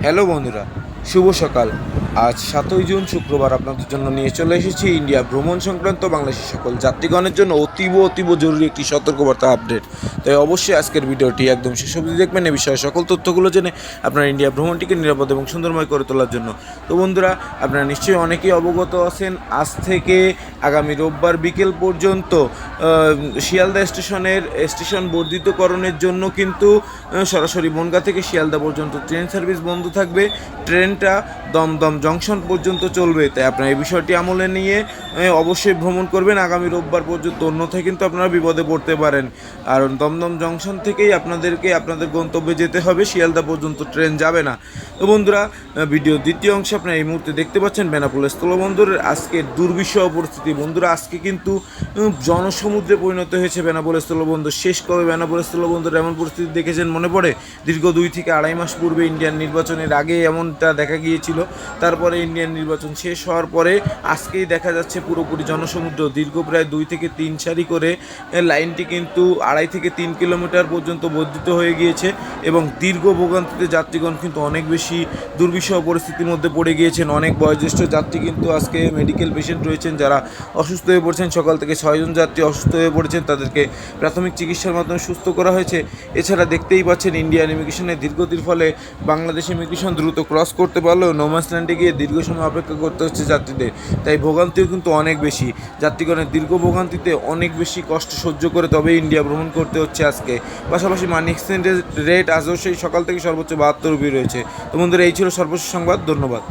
Hello বন্ধুরা শুভ সকাল আজ সাতই জুন, শুক্রবার আপনাদের জন্য নিয়ে চলে এসেছি ইন্ডিয়া ভ্রমণ সংক্রান্ত বাংলাদেশের সকল যাত্রীগণের জন্য অতীব অতীব জরুরি একটি সতর্কবার্তা আপডেট। তাই অবশ্যই আজকের ভিডিওটি একদম শেষ অবধি দেখবেন, এ বিষয়ে সকল তথ্যগুলো জেনে আপনার ইন্ডিয়া ভ্রমণটিকে নিরাপদ এবং সুন্দরময় করে তোলার জন্য। তো বন্ধুরা, আপনারা নিশ্চয়ই অনেকেই অবগত আছেন, আজ থেকে আগামী রোববার বিকেল পর্যন্ত শিয়ালদা স্টেশনের, স্টেশন বর্ধিতকরণের জন্য কিন্তু সরাসরি বনগা থেকে শিয়ালদা পর্যন্ত ট্রেন সার্ভিস বন্ধ থাকবে। ট্রেনটা দমদম জংশন পর্যন্ত চলবে, তাই আপনারা এই বিষয়টি আমলে নিয়ে অবশ্যই ভ্রমণ করবেন। আগামী রোববার পর্যন্ত অন্যথায় কিন্তু আপনারা বিপদে পড়তে পারেন। কারণ দমদম জংশন থেকেই আপনাদেরকে, আপনাদের গন্তব্যে যেতে হবে। শিয়ালদা পর্যন্ত ট্রেন যাবে না। তো বন্ধুরা ভিডিও দ্বিতীয় অংশে আপনারা এই মুহূর্তে দেখতে পাচ্ছেন বেনাপোল স্থলবন্দরের আজকের দুর্বিষহ পরিস্থিতি। বন্ধুরা, আজকে কিন্তু জনসমুদ্রে পরিণত হয়েছে বেনাপোল স্থলবন্দর। শেষ কবে বেনাপোল স্থলবন্দর এমন পরিস্থিতি দেখেছেন মনে পড়ে? দীর্ঘ দুই থেকে আড়াই মাস পূর্বে ইন্ডিয়ান নির্বাচনের আগে এমনটা দেখা গিয়েছিল। তারপরে ইন্ডিয়ান নির্বাচন শেষ হওয়ার পরে আজকেই দেখা যাচ্ছে পুরোপুরি জনসমুদ্র। দীর্ঘ প্রায় দুই থেকে তিন সারি করে লাইনটি কিন্তু আড়াই থেকে তিন কিলোমিটার পর্যন্ত বর্ধিত হয়ে গিয়েছে। এবং দীর্ঘ ভোগান্তিতে যাত্রীগণ কিন্তু অনেক বেশি দুর্বিষহ পরিস্থিতির মধ্যে পড়ে গিয়েছেন। অনেক বয়োজ্যেষ্ঠ যাত্রী কিন্তু আজকে মেডিকেল পেশেন্ট রয়েছেন যারা অসুস্থ হয়ে পড়ছেন। সকাল থেকে ছয়জন যাত্রী অসুস্থ হয়ে পড়েছেন। তাদেরকে প্রাথমিক চিকিৎসার মাধ্যমে সুস্থ করা হয়েছে। এছাড়া দেখতেই পাচ্ছেন ইন্ডিয়ান ইমিগ্রেশনের দীর্ঘতির ফলে বাংলাদেশ ইমিগ্রেশন দ্রুত ক্রস করতে পারলেও নোম্যাসল্যান্ডে গিয়ে দীর্ঘ সময় অপেক্ষা করতে হচ্ছে যাত্রীদের। তাই ভোগান্তিও কিন্তু অনেক বেশি। যাত্রীগণের দীর্ঘ ভোগান্তিতে অনেক বেশি কষ্ট সহ্য করে তবে ইন্ডিয়া ভ্রমণ করতে হচ্ছে আজকে। পাশাপাশি মানি এক্সচেঞ্জের রেট আজও সেই সকাল থেকে সর্বোচ্চ বাহাত্তর রুপি রয়েছে। তো বন্ধুরা, এই ছিল সর্বশেষ সংবাদ। ধন্যবাদ।